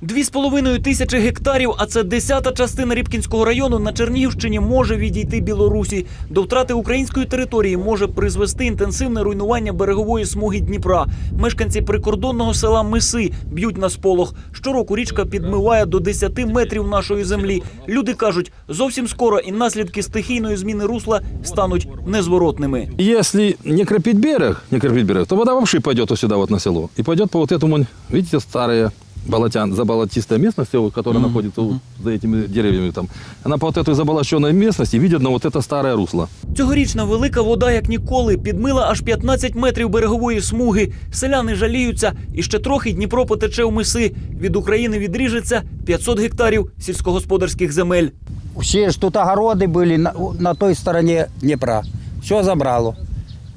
Дві з половиною тисячі гектарів, а це десята частина Рібкінського району на Чернігівщині може відійти Білорусі. До втрати української території може призвести інтенсивне руйнування берегової смуги Дніпра. Мешканці прикордонного села Миси б'ють на сполох. Щороку річка підмиває до 10 метрів нашої землі. Люди кажуть, зовсім скоро і наслідки стихійної зміни русла стануть незворотними. Если не кропить берег, не кропить берег, то вода пойдет вот сюда вот на село. И пойдет по вот этому, видите, старые болотян, заболотистая местность, вот, которая находится вот за этими деревьями там. Она по вот этой заболоченной местности видит на вот это старое русло. Цьогорічна велика вода, як ніколи, підмила аж 15 метрів берегової смуги. Селяни жаліються, і ще трохи Дніпро потече в миси. Від України відріжеться 500 гектарів сільськогосподарських земель. Все ж тут огороды были на, на той стороне Днепра. Все забрало.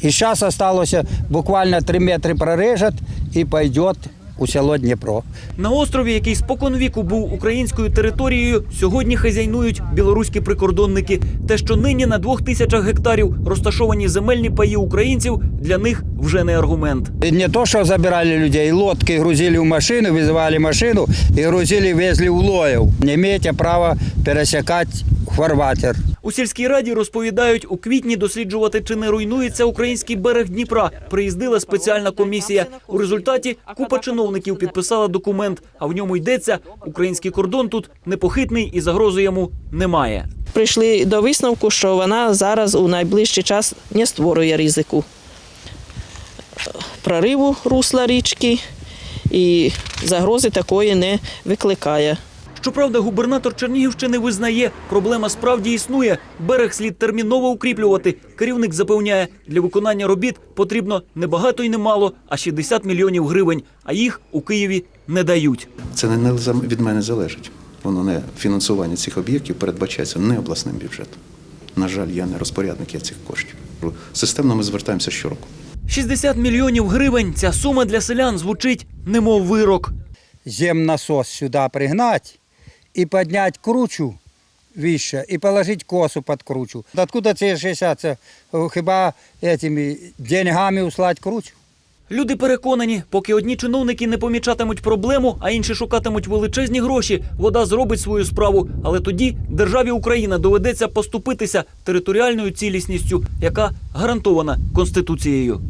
И сейчас осталось буквально 3 метри прорежет и пойдет у село Дніпро. На острові, який споконвіку був українською територією, сьогодні хазяйнують білоруські прикордонники. Те, що нині на двох тисячах гектарів розташовані земельні паї українців, для них вже не аргумент. Не то, что забирали людей, лодки грузили в машину, вызывали машину и грузили, везли в Лоев. Не имеете права пересекать фарватер. У сільській раді розповідають, у квітні досліджувати, чи не руйнується український берег Дніпра. Приїздила спеціальна комісія. У результаті купа чиновників підписала документ, а в ньому йдеться, український кордон тут непохитний і загрози йому немає. прийшли до висновку, що вона зараз у найближчий час не створює ризику прориву русла річки і загрози такої не викликає. Щоправда, губернатор Чернігівщини визнає, проблема справді існує. Берег слід терміново укріплювати. Керівник запевняє, для виконання робіт потрібно не багато і не мало, а 60 мільйонів гривень. А їх у Києві не дають. Це не від мене залежить. Воно не фінансування цих об'єктів передбачається не обласним бюджетом. На жаль, я не розпорядник я цих коштів. Системно ми звертаємося щороку. 60 мільйонів гривень. Ця сума для селян звучить немов вирок. Земнасос сюда пригнать и поднять кручу выше и положить косу под кручу. Откуда це 60? Це хіба этими деньгами услать кручу? Люди переконані, поки одні чиновники не помічатимуть проблему, а інші шукатимуть величезні гроші, вода зробить свою справу. Але тоді державі Україна доведеться поступитися територіальною цілісністю, яка гарантована конституцією.